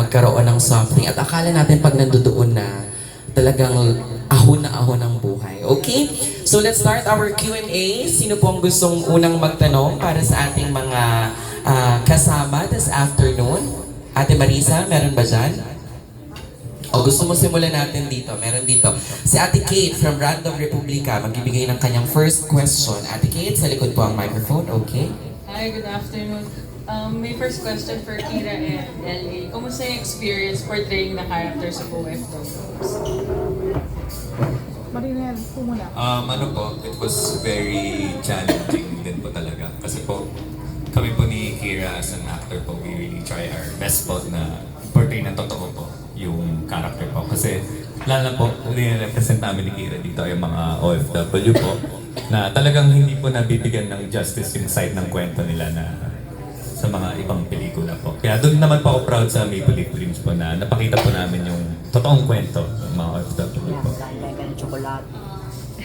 magkaroon ng something. At akala natin pag nandoon na, talagang ahon na ahon ang buhay. Okay? So let's start our Q&A. Sino po ang gustong unang magtanong para sa ating mga ah, kasama this afternoon? Ate Marisa, meron ba dyan? O gusto mo simulan natin dito? Meron dito. Si Ate Kate from Random Republica magbibigay ng kanyang first question. Ate Kate, sa likod po ang microphone. Okay? Hi, good afternoon. Um, may first question for Kira and LA. Kumusta yung experience portraying the character sa OFWs? Marinel, muna. Um, ano po, it was very challenging din po talaga. Kasi po, kami po ni Kira as an actor po, we really try our best po na portray ng totoo po yung character po. Kasi lalo po, nire-represent namin ni Kira dito ay mga OFW po na talagang hindi po nabibigyan ng justice yung side ng kwento nila na sa mga ibang pelikula po. Kaya doon naman po ako proud sa Maple Leaf Dreams po na napakita po namin yung totoong kwento ng mga OFW po.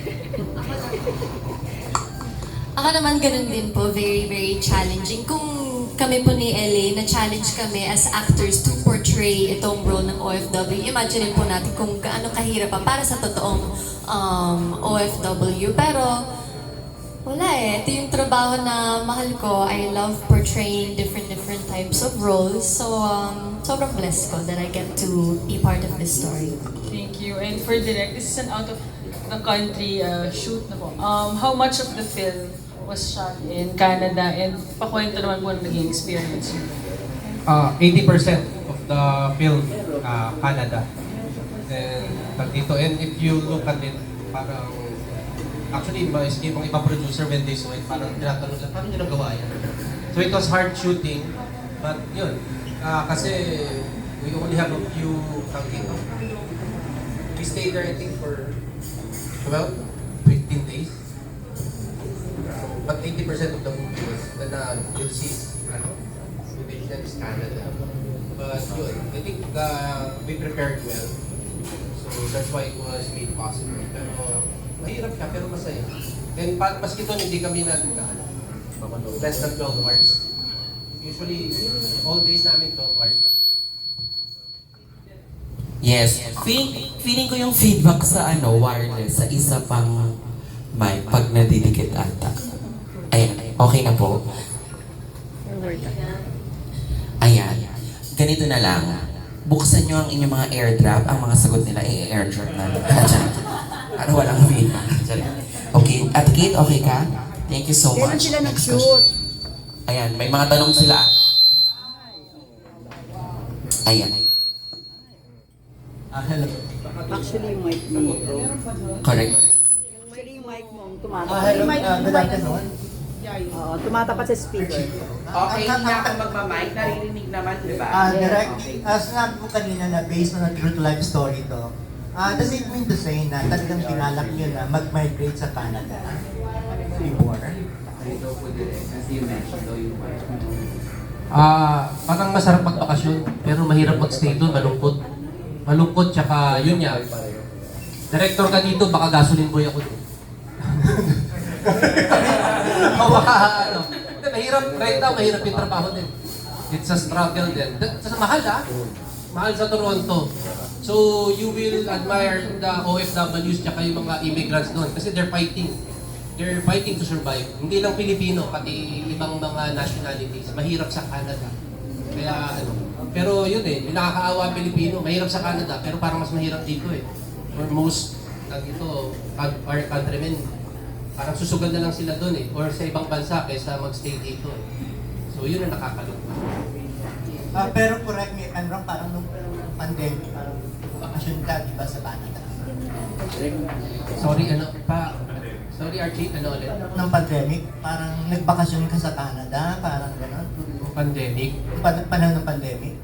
Ako naman ganun din po, very, very challenging. Kung kami po ni LA, na-challenge kami as actors to portray itong role ng OFW, imagine po natin kung gaano kahirap pa para sa totoong um, OFW. Pero wala eh. Ito yung trabaho na mahal ko. I love portraying different different types of roles. So, um, sobrang blessed ko that I get to be part of this story. Thank you. And for direct, this is an out of the country uh, shoot na po. Um, how much of the film was shot in Canada and pakwento naman po ang naging experience niyo? uh, 80% of the film uh, Canada. And pag dito, and if you look at it, parang actually iba ibang iba producer when they saw it, parang tinatanong sila, paano nyo nagawa yan? So it was hard shooting, but yun, ah, kasi we only have a few tawag dito. We stayed there I think for 12, 15 days. But 80% of the movie was, na you'll see, ano, Division is Canada. But yun, I think uh, we prepared well. So that's why it was made possible. Pero mahirap siya, pero masaya. And pa, maski doon, hindi kami nag ano, less than 12 hours. Usually, all days namin 12 hours lang. Yes. Feeling, feeling ko yung feedback sa ano, wireless, sa isa pang mic pag nadidikit ata. Ayan, okay na po. Ayan. Ganito na lang. Buksan nyo ang inyong mga airdrop. Ang mga sagot nila, i-airdrop na. Para walang feedback. Okay. At Kate, okay ka? Thank you so Kailan much. sila Next nag-shoot? question. Ayan, may mga tanong sila. Ayan. Ah, hello. Actually, yung mic mo. Correct. Actually, yung mic mo, Ah, tumatapat. hello, uh, good afternoon. Oo, tumatapat sa speaker. Okay, hindi na ako magmamic, naririnig naman, di ba? Ah, direct, uh, sinabi ko kanina na based on a true to life story to, ah, does it mean to say na talagang pinalak nyo na mag-migrate sa Canada before? Ah, parang masarap magbakasyon, pero mahirap magstay doon, malungkot. Malungkot, tsaka yun nga. Director ka dito, baka gasoline boy ako doon. o baka ano. Hindi, mahirap, right now, mahirap yung trabaho din. It's a struggle din. Sa mahal ah. Mahal sa Toronto. So, you will admire the OFWs tsaka yung mga immigrants doon kasi they're fighting. They're fighting to survive. Hindi lang Pilipino, pati ibang mga nationalities. Mahirap sa Canada. Kaya ano, pero yun eh, yung nakakaawa Pilipino, mahirap sa Canada, pero parang mas mahirap dito eh. For most, tag ito, coun- our countrymen, parang susugan na lang sila doon eh, or sa ibang bansa kaysa magstay dito eh. So yun ang nakakalungkot. Ah, pero correct me if I'm wrong, parang nung pandemic, parang bakasyon ka, di ba, sa Canada? Sorry, ano, pa, sorry Archie, ano ulit? Nung pandemic, parang nagbakasyon ka sa Canada, parang gano'n. Pandemic. Pan panahon ng pandemic.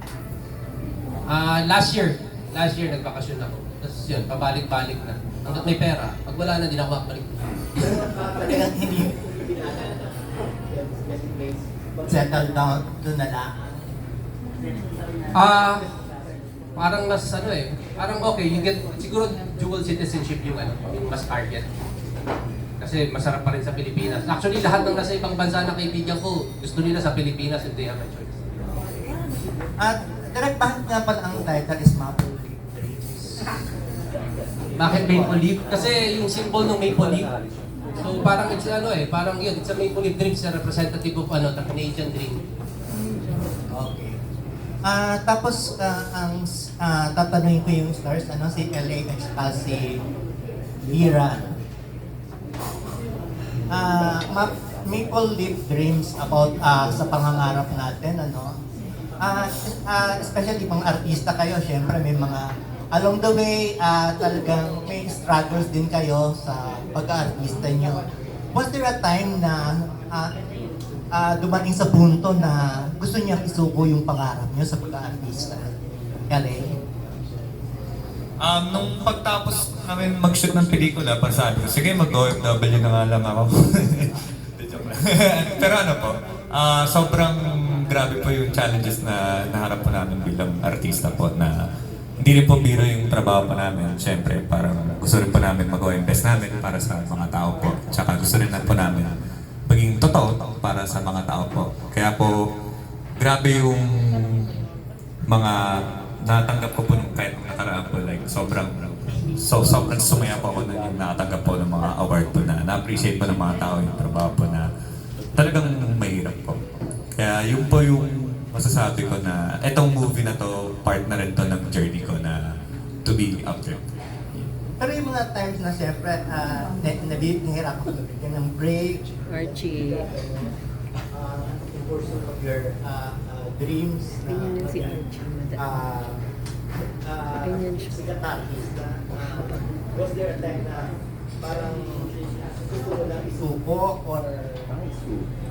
Ah, last year, last year nagbakasyon ako. Tapos yun, pabalik-balik na. Hanggat may pera, pag wala na, di na ako makabalik. Hindi settle down doon na lang. Ah, parang mas ano eh, parang okay, you get, siguro dual citizenship yung ano, yung mas target. Kasi masarap pa rin sa Pilipinas. Actually, lahat ng nasa ibang bansa na kaibigan ko, gusto nila sa Pilipinas if they have a choice. At direct bakit nga pala ang title is Maple Leaf Dreams? Bakit maple leaf? Kasi yung symbol ng maple leaf. So parang it's ano eh, parang yun, it's a maple leaf dreams na representative of ano, the Canadian dream. Okay. Ah, tapos ah, ang ah, tatanungin ko yung stars ano si LA at saka si Lira. Ah, ma- Maple Leaf Dreams about ah, sa pangangarap natin ano. Ah, ah, especially pang artista kayo, syempre may mga along the way ah, talagang may struggles din kayo sa pag-aartista nyo. Was there a time na ah, ah, dumating sa punto na gusto niya isuko yung pangarap niyo sa pag-aartista? Galing. Um, nung pagtapos namin mag-shoot ng pelikula, parang sabi ko, sige, mag-OFW na nga lang ako. Pero ano po, ah, sobrang grabe po yung challenges na naharap po namin bilang artista po na hindi rin po biro yung trabaho po namin. Siyempre, parang gusto rin po namin mag-o-invest namin para sa mga tao po. Tsaka gusto rin na po namin totoo para sa mga tao po. Kaya po, grabe yung mga natanggap ko po nung kahit nung nakaraan po, like sobrang so sobrang sumaya po ako na yung nakatanggap po ng mga award po na na-appreciate po ng mga tao yung trabaho po na talagang mahirap po. Kaya yun po yung masasabi ko na etong movie na to, part na rin to ng journey ko na to be up there. Pero yung mga times na siyempre, uh, na, nabi- nahirapan ko bigyan ng break, Archie. uh, in pursuit of your uh, uh, dreams. na Ganyan yan si Archie. uh, uh, Ganyan siya. sikat na artista. Uh, was there a time na parang gusto na isuko or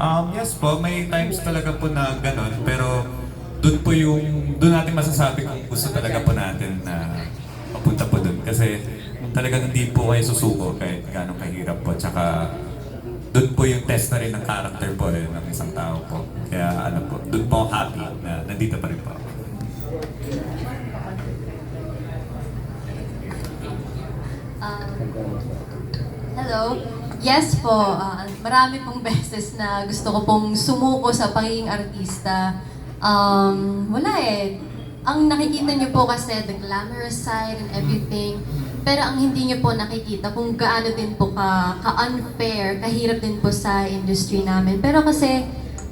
Um, yes po, may times talaga po na gano'n, pero doon po yung, doon natin masasabi kung gusto talaga po natin na papunta po doon. Kasi talagang hindi po kayo susuko kahit gano'ng kahirap po. Tsaka doon po yung test na rin ng character po eh, ng isang tao po. Kaya ano po, doon po happy na nandito pa rin po ako. Um, hello. Yes po, ah, marami pong beses na gusto ko pong sumuko sa pagiging artista. Um, wala eh. Ang nakikita niyo po kasi the glamorous side and everything. Pero ang hindi niyo po nakikita kung gaano din po ka, ka-unfair, kahirap din po sa industry namin. Pero kasi,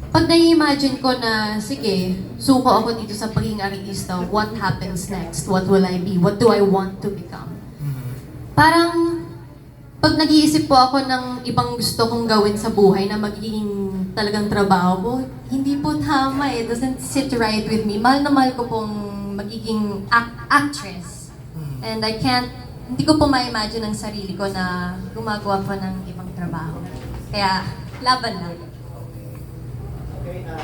pag nai-imagine ko na, sige, suko ako dito sa pagiging artista, what happens next? What will I be? What do I want to become? Parang, pag nag-iisip po ako ng ibang gusto kong gawin sa buhay na magiging talagang trabaho ko, hindi po tama eh. Doesn't sit right with me. Mahal na mahal ko pong magiging ac- actress. And I can't, hindi ko po ma-imagine ang sarili ko na gumagawa po ng ibang trabaho. Kaya, laban lang. Okay, uh,